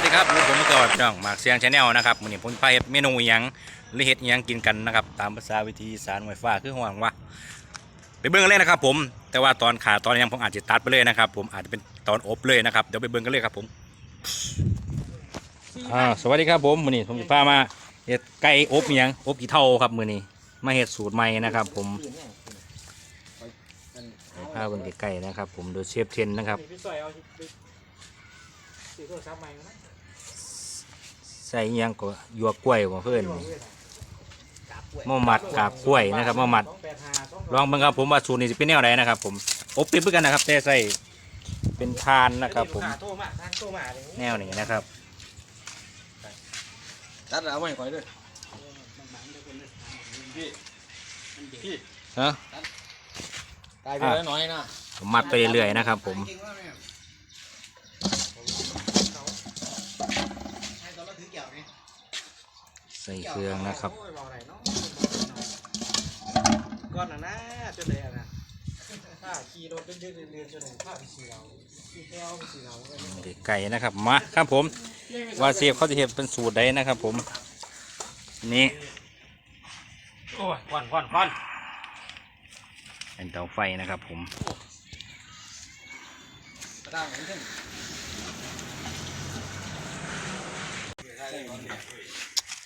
วัสดีครับผมผมเกิดช่องหมากเสียงชาแนลนะครับมื้อนี้ผมไปเฮ็ดเมนูยังหรือเฮ็ดยังกินกันนะครับ ตามภาษาวิธีสารหวฟ้าคือห่วงว่าไปเบิ่งกันเลยนะครับ ผม แต่ว่าตอนขาตอนยังผมอาจจะตัดไปเลยนะครับ ผมอาจจะเป็นตอนอบเลยนะครับเดี๋ยวไปเบิ่งกันเลยครับผมอ่าสวัสดีครับผมมื้อนี้ผมจะพามาเฮ็ดไก่อบยังอบกี่เท่าครับมือนี้มาเฮ็ดสูตรใหม่นะครับ ผมพาเบิ่งไก่นะครับ ผมโดยเชฟเทนนะครับ ใหม่นะใส่อิหยังก็หยวกกล้วยบ่เพื่อนนี่มะมัดกาบกล้วยนะครับมะมัดสองแปดห้าสองลองเบิ่งครับผมว่าสูตรนี้จะเป็นแนวไหนนะครับผมอบปิดเพื่อกันนะครับแต่ใส่เป็นทานนะครับผมโทรมาทางโทรมาเลยแนวนี้นะครับตัดเอาไว้ก่อนเลยพี่พี่ฮะตายไปแล้วน้อยนะผมมัดไปเรื่อยๆนะครับผม ให้ตอนเราถือเกี่ยวไง ใส่เครื่องนะครับโอ้ยบอกไหนเนาะก้อนน่ะนะจนเลยนะถ้าขี่รถเดินๆเดินๆจนถึงข้าวสีเราขี่แก้วสีเราเลยเด็กไก่นะครับมาครับผมว่าเสียบเขาจะเห็นเป็นสูตรใดนะครับ ผมนี่โอ้ยควันควันควันเป็นเตาไฟนะครับผม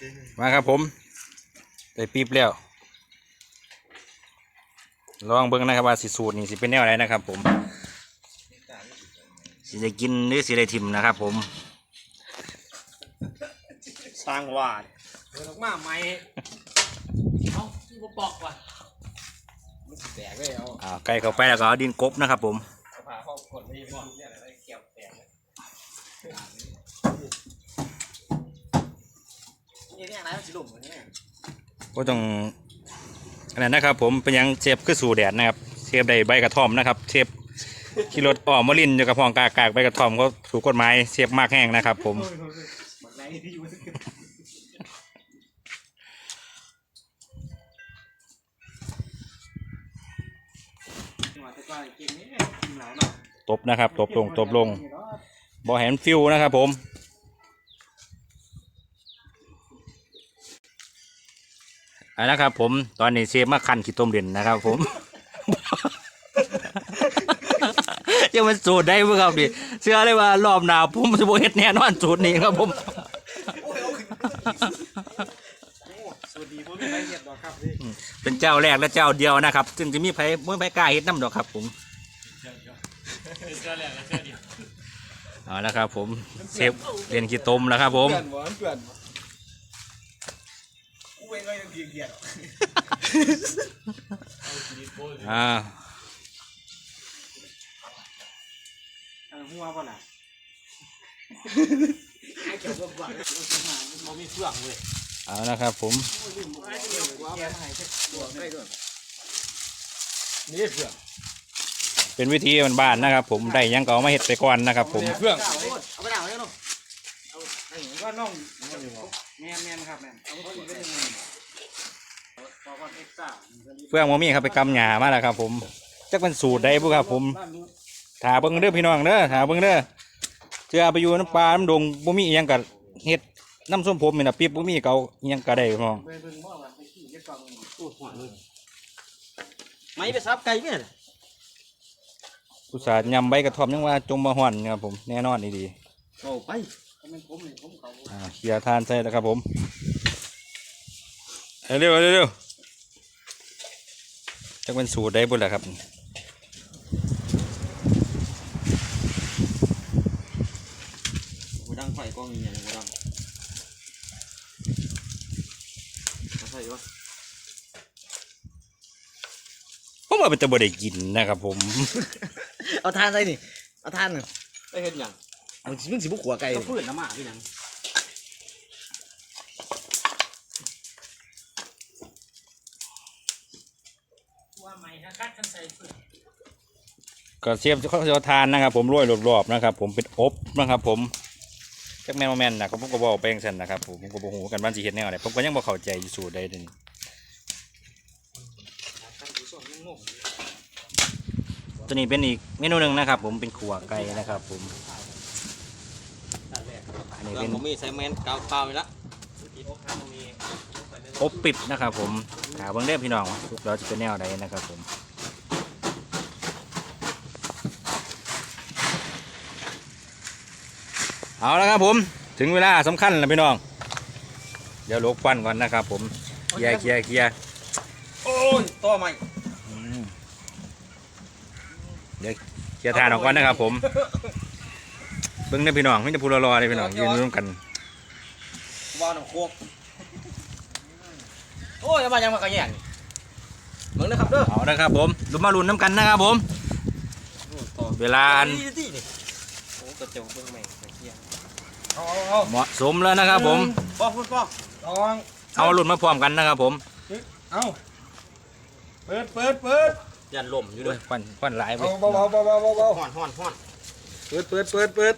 มือนกันมาครับผมได้ปี๊บแล้วลองเบิ่งนะครับว่าสิสูตรนี่สิเป็นแนวไหนนะครับ ผมสิได้กินหรือสิได้ทิมนะครับ ผม สร้างวาดเดินออกมาไหมเอ้าที่บ่ปอกว่ะมันสิแตกเลยเอาอ่าไก่เข้าไปแล้วก็เอาดินกบนะครับ ผมเอาผ้าเข้ากดไม่ยอมเนี่ยอะไรเกี่ยวแตก เลยนี่เนี่ยอะไรมันสิลุ่มกว่านี้ก็ต้องอันนั้นนะครับ ผมเป็นหยังเชฟคือสู่แดดนะครับเชฟได้ใบกระท่อมนะครับเชฟขี่รถอ้อมมาลินอยู่กับพองกากากใบกระท่อมเขาถูกกฎหมายเชฟมากแห้งนะครับ ผมบักไหนที่อยู่มาแต่ก่อนเก่งนี่กินเหลาเนาะตบนะครับ ตบลงตบลงบอแหนฟิวนะครับ ผม อันนะครับ ผมตอนนี้เชฟมาคันขี้ต้มเด่นนะครับ ผมยังมันสูตรได้เพื่อครับดิเชื่อเลยว่ารอบหนาวผมจะโบเฮ็ดแน่นอนสูตรนี้ครับผมสวัสดีผมมีใครเห็ดดอกครับเป็นเจ้าแรกและเจ้าเดียวนะครับซึ่งจะมีไผเมื่อไผกล้าเฮ็ดน้ำดอกครับ ผมเจอแล้วเจอเดียวเอาละครับ ผมเชฟเรียนขี้ต้มแล้วครับ ผม เพื่อนบ่เพื่อนกูเป็นก็ยังเกลียดอ่าอันหัวป่ะน่ะไอ้เกี่ยวกับบ้านมันมีเฟื่องเว้ยเอาละครับผมนี่เพื่อนเป็นวิธีบ้านๆนะครับผมได้หยังก็เอามาเฮ็ดไปก่อนนะครับผมเพื่อนเอาไปด่าเลยเนาะเอาไอ้ก็น้องแมนแมนครับแมนเอาไปเป็นยังไงพอก่อน เอ็กซ์ซ่าเฟื่องโมมี่ครับไปกำหญ้ามาแล้วครับผมจักเป็นสูตรใดบุครับผมถาเบิ่งเด้อพี่น้องเด้อถาเบิ่งเด้อเจอไปอยู่น้ำปลาน้ำดงบ่มีอิหยังกับเฮ็ดน้ำส้มผมนี่นะปิ๊บบ่มีเกาอิหยังก็ได้พี่น้องไปเบิ่งบ่ว่าไปขี่เก็บกล่องโอ้หัวเลยไม่ไปซับไก่เนี่ยอุตส่าห์ยำใบกระท่อมยังว่าจมมาห่อนครับผมแน่นอนดีดีโอ้ไปก็เป็นผมนี่ผมเขาๆอ่าเคลียร์ทานใส่แล้วครับผม เร็วๆเร็วๆจักเป็นสูตรใดบุล่ะครับกูดังไฟกล้องนี่ยังกูดังเอาใส่วะผมว่าเป็นตะบ่ได้กินนะครับผม เอาทานใส่นี่ เอาทานน่ะไปเฮ็ดหยังเอาสิมึงสิบุกหัวไก่ ก็ฟื้นน้ำหมาพี่นังว่าไม่นะคัดกันใส่ฟื้น ก็เชฟเขาจะทานนะครับ ผมโรยรอบๆนะครับ ผมเป็นอบนะครับ ผมจักแมนบ่แมนนะก็ผมก็บอกไปจังซั่นนะครับผมผมก็บ่ฮู้กันว่าสิเฮ็ดแนวใดผมก็ยังบ่เข้าใจอยู่สูตรใดเดยวนี้คัดดูส่วนยังงงตัวนี้เป็นอีกเมนูหนึงนะครับ ผมเป็นขัวไก่นะครับ ผมตัดแรกอันเราเป็นผมมีใส่แมนกาวเปล่าไปละอบปิดนะครับ ผมหาเบิ่งได้อพี่น้องลูกเราจะเป็นแนวใดนะครับ ผม เอาแล้วครับผมถึงเวลาสำคัญแล้วพี่น้อง เดี๋ยวลกควันก่อนนะครับผมเคลียร์เคลียร์เคลียร์โอ้ยต่อใหม่อืมเดี๋ยวเคลียร์ทานออกก่อนนะครับผมเบิ่งได้อพี่น้องไม่จะพูดรอๆเลยพี่น้องยืนร่วมกันวาวหนองโคกโอ้ยอย่ามายังมากระแย่งเบิ่งนะครับเด้อเอานะครับผมลุ้นมาลุ้นน้ำกันนะครับผม เวลาอันดีดีนี่โอ้กระจกเบิ่งใหม่กระเทียม เอาเอาเอาเหมาะสมแล้วนะครับผมป้อพูดป้อลองเอาลุ้นมาพร้อมกันนะครับผมเอาเปิดเปิดเปิดยันลมอยู่ด้ด้ววยยควันควันหลายไปเอาเบาเบาเบาเบาเบาเบาห่อนห่อนห่อนเปิดเปิดเปิดเปิด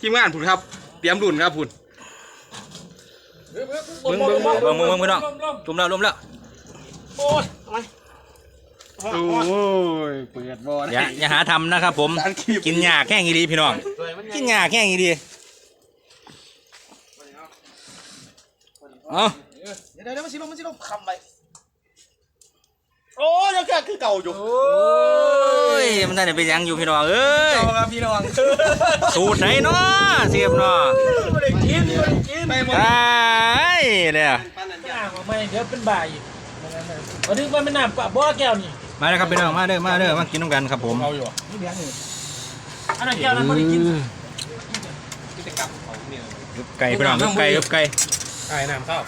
ทีมงานผุนครับ เตรียมดุนครับผุนเบิ่งเบิ่งเบิ่งเบิ่งเบิ่งพี่น้องลุมแล้วลุมแล้วโอ้ยทำไม โอ้ยเปิดบอลอย่าอย่าหาทำนะครับผมสารคีบกินหญ้าแข้งอีดีพี่น้องสวยมันกินหญ้าแข้งอีดีเอาเดี๋ยวเดี๋ยวมันสิลงมันสิลงคำไปโอ้ยยังแค่คือเก่าอยู่โอ้ยมันได้เป็นหยังอยู่พี่น้องเอ้ยเอาครับพี่น้องสูตรไหนเนาะเสียบเนาะไม่ได้กินไม่ได้กินไปหมดตายเลยอะอ่างออกมาเดี๋ยวเป็นบ่ายอีกวันนี้มันเป็นน้ำปะบ่อแก้วนี่ มาเลยครับพี่น้องมาเด้อมาเด้อมากินน้ำกันครับผมเอาอยู่อันนั้นแก้วนั้นไม่ได้กินไก่พี่น้องไก่กับไก่ไอ้น้ำเข้า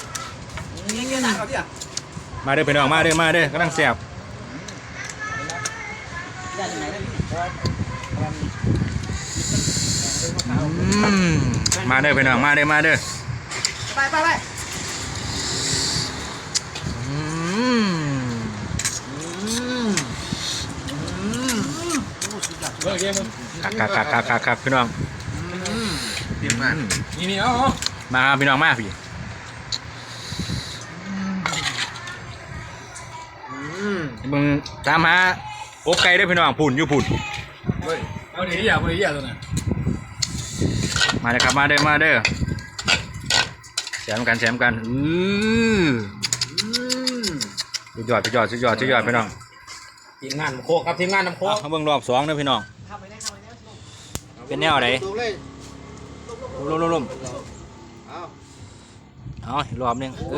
มาเด้อพี่น้องมาเด้อมาเด้อกำลังแซ่บอืมมาเด้อพี่น้องมาเด้อมาเด้อไปไปไป อืม เลิกเกมมึงคักคักคักคักคักคักพี่น้องเตรียมมานี่นี่เอาเอามาพี่น้องมาพี่มึงตามหาอกไก่เด้อพี่น้องผุ่นอยู่ผุ่น เฮ้ยเอาดีอย่าเอาดีอย่าตัวนั้นมาเลยครับมาเด้อมาเด้อแซมกันแซมกันอือสุดยอดสุดยอดสุดยอดสุดยอดพี่น้อง ทีมงานน้ำโคกครับทีมงานน้ำโคกเอาเบิ่งรอบสองเด้อพี่น้อง เป็นแนวไหนลมลมลมเอาอีกรอบหนึงเอ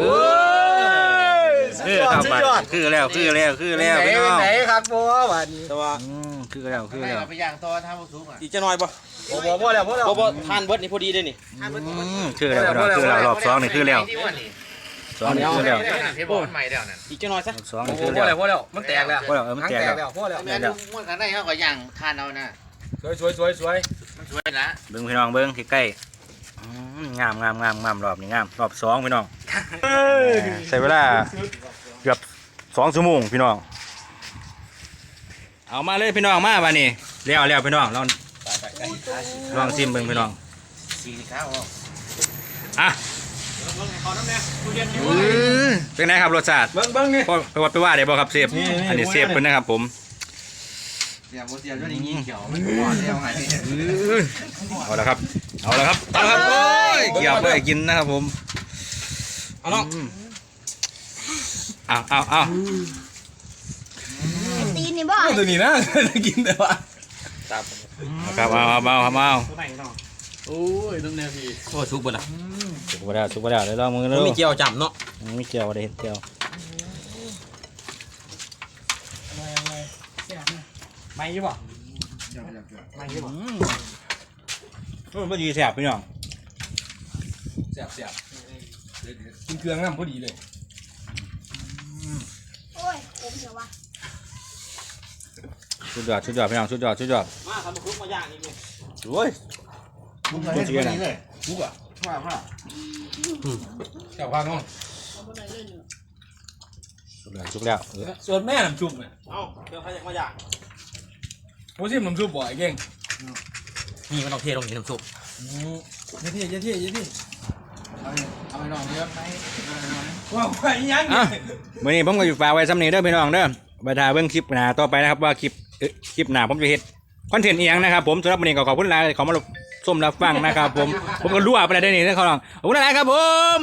อคือครับบัดคือแล้วคือแล้วคือแล้วพี่น้องไหนครับบัววันนี้แต่ว่าอืมคือแล้วคือแล้วไปย่างต่อทำสูงอะอีกจะน้อยปะบัวบัวบัวแล้วบัวแล้วบ่บ่ทานเบิดนี่พอดีเลยนี่อืมคือแล้วพี่น้องคือแล้วรอบสองนี่คือแล้วที่วันนี้ สองนี่คือแล้วที่บอกใหม่แล้วนั่นอีกจะน้อยซะรอบสองบันี่วคือบัวแล้วแล้วบัวแล้วมันแตกแล้วพวกเราเออมันแตกแล้วแล้วบัวแล้ว แม่ดูม้วนกันได้เขาก็ย่างทานเอานะสวยสวยสวยสวยมันสวยละเบิ่งพี่น้องเบิ่งใกล้ๆอืมงามงามงามงามรอบนี้งามรอบสองพี่น้องใช้เวลาเกือบสองชั่วโมงพี่น้อง เอามาเลยพี่น้องมาบ้านี่เลี้ยวเลี้ยวพี่น้องลองลองซิมเบิ่งพี่น้อง สี่ข้าวอะอืม เป็นไงครับรสชาติเบิ้งเบิ้งนี่พอไปวัดไปว่าได้บ่ครับเซฟนี่นี่อันนี้เซฟเพิ่นนะครับผมเดี๋ยวเดี๋ยวจะได้ยิงเขียวมันก่อนเดี๋ยวไงอื้อเอาละครับเอาละครับเอาละครับโอ้ยเกี่ยวเลยกินนะครับผมเอาน้องมเอาเอาเอาตีนนี่บ่ตัวนี้นะกินแต่ว่าเอาครับเอาเอาเอาเอาเอา โอ้ยต้องแนวพี่โอ้ชุกเบิดละสุกไปแล้วสุกไปแล้วเดี๋ยวลองมือมัแล้นวมีเกี่ยวจำเนาะไม่เกี่ยวอะไรเห็นเกี่ยวไม่ยี่บ่ไม่ยี่บ่อืมเออมันดีแสบพี่น้องแซ่บแซ่บกินเครื่องน้ำพอดีเลยโอ้ยผมเสียววะสุดยอดสุดยอดพี่น้องสุดยอดสุดยอดมาทำคุกมาย่างนี่เลยโอ้ย สุดยอดนะปุ๊กอะว่าว่าแซ่บข้าน้องสุดแล้วสุดแล้วเออส่วนแม่น้ำซุปเนี่ยเอ้าเดี๋ยวใครอยากมาย่างโอ้ชิมน้ำซุปบ่อยเก่งนี่มันต้องเทลงนี่น้ำซุปเยอะที่เยอะที่เยอะที่เอาไปลองเยอะไหมว้าวไปยังอะมื่อนี้ผมก็อยู่ฝากไว้ซ้ำนี้เด้อพี่น้องเด้อไปถ่ายเบิ่งคลิปหน้าต่อไปนะครับว่าคลิปคลิปหน้าผมจะเฮ็ดคอนเทนต์เอียงนะครับผมสำหรับวันนี้ก็ขอบคุณหลายขอมารับ ส้มรับฟังนะครับผม ผมก็รั่วไปได้นี่นะครับน้องขอบคุณนะครับผม